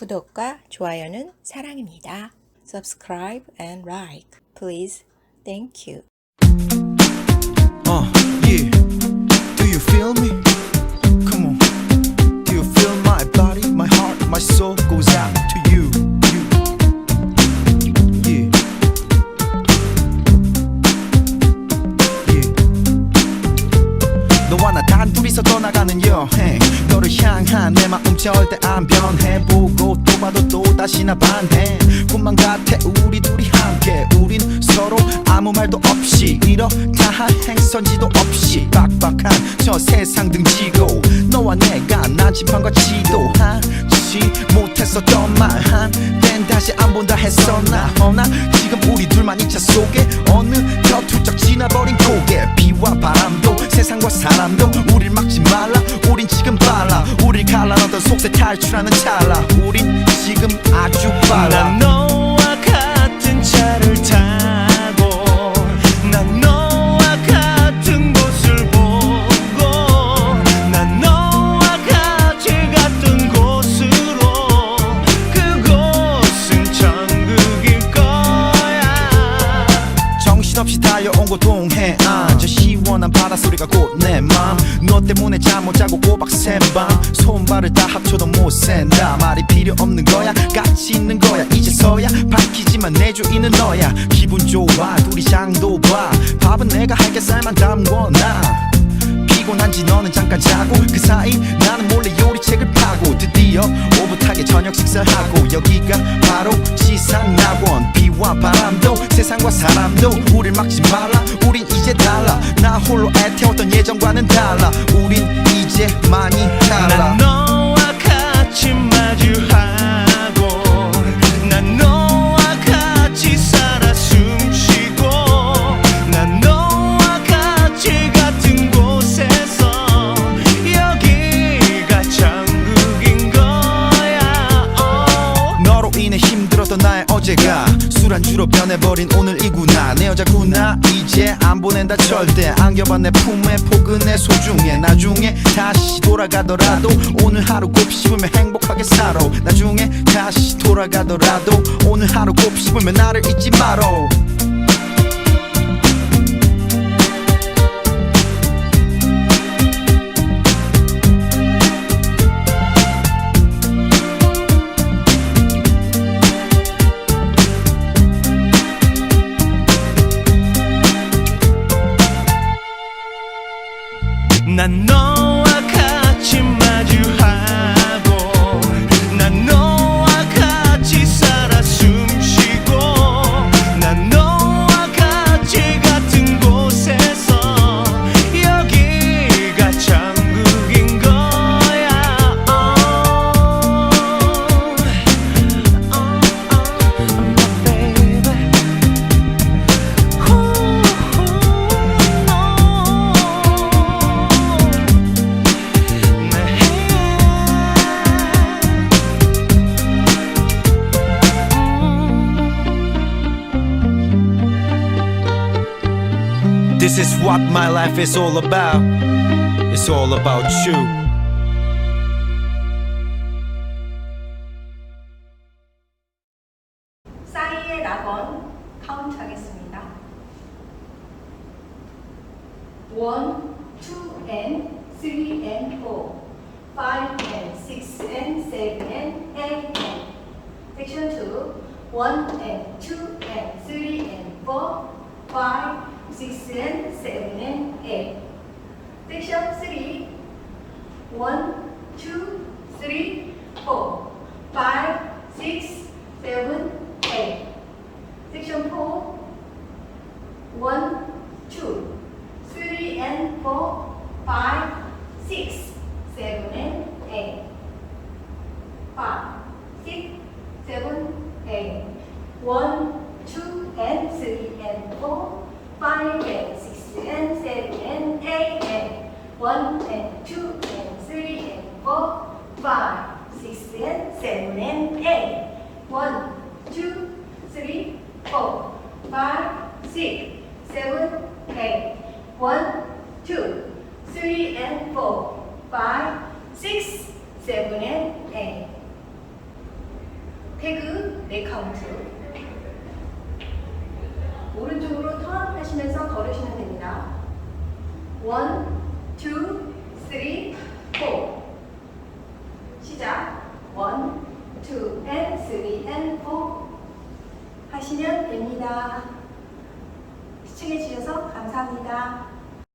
구독과 좋아요는 사랑입니다. Subscribe and like, please. Thank you. 절대 안 변해. 보고 또 봐도 또 다시나 반해. 꿈만 같아 우리 둘이 함께. 우린 서로 아무 말도 없이 이렇다 할 행선지도 없이 빡빡한 저 세상 등지고 너와 내가 나침반과 지도하지 못했었던 말 한땐 다시 안 본다 했었나? 허나 지금 우리 둘만 이 차 속에 어느덧 훌쩍 지나버린 고개. 비와 바람도 세상과 사람 갈라놓던 속세 탈출하는 찰나. 우린 지금 아주 빨라. 난 너와 같은 차를 타 정신없이 달려온 곳 동해안 저 시원한 바닷소리가 곧 내 맘. 너 때문에 잠 못 자고 꼬박 샌밤. 손발을 다 합쳐도 못 센다. 말이 필요 없는 거야. 같이 있는 거야. 이제서야 밝히지만 내 주인은 너야. 기분 좋아. 둘이 장도 봐. 밥은 내가 할게 쌀만 담궈놔. 피곤한지 너는 잠깐 자고 그 사이 나는 몰래 요리책을 파고 드디어 오붓하게 저녁 식사하고 여기가 바로 지상낙원 비와 바람도 세상과 사람도 우릴 막지 말라. 우린 이제 달라. 나 홀로 애태웠던 예전과는 달라. 우린 이제 많이 달라. 난 너와 같이 술안주로 변해버린 오늘 이구나. 내 여자구나. 이제 안 보낸다 절대. 안겨봐 내 품에 포근해 소중해. 나중에 다시 돌아가더라도 오늘 하루 곱씹으며 행복하게 살아. 나중에 다시 돌아가더라도 오늘 하루 곱씹으며 나를 잊지 말어 난 너 This is what my life is all about It's all about you 싸이의 낙원 카운트 하겠습니다. 1, 2 and 3 and 4 5 and 6 and 7 and 8 and Section 2 1 and 2 and 3 and 4 5 6 and 7 and 8 Section 3 1 2 3 4 5 6 7 8 Section 4 1 2 3 and 4 5 6 7 and 8 5 6 7 8 1 2 and 3 and 4 5 and 6 and 7 and 8 and 1 and 2 and 3 and 4 5 6 and 7 and 8 1 2 3 4 5 6 7 8 1 2 3 and 4 5 6 7 and 8 태그 네 카운트. 오른쪽으로 턴 하시면서 걸으시면 됩니다. 원, 투, 쓰리, 포. 시작. 원, 투, 앤, 쓰리, 앤, 포. 하시면 됩니다. 시청해 주셔서 감사합니다.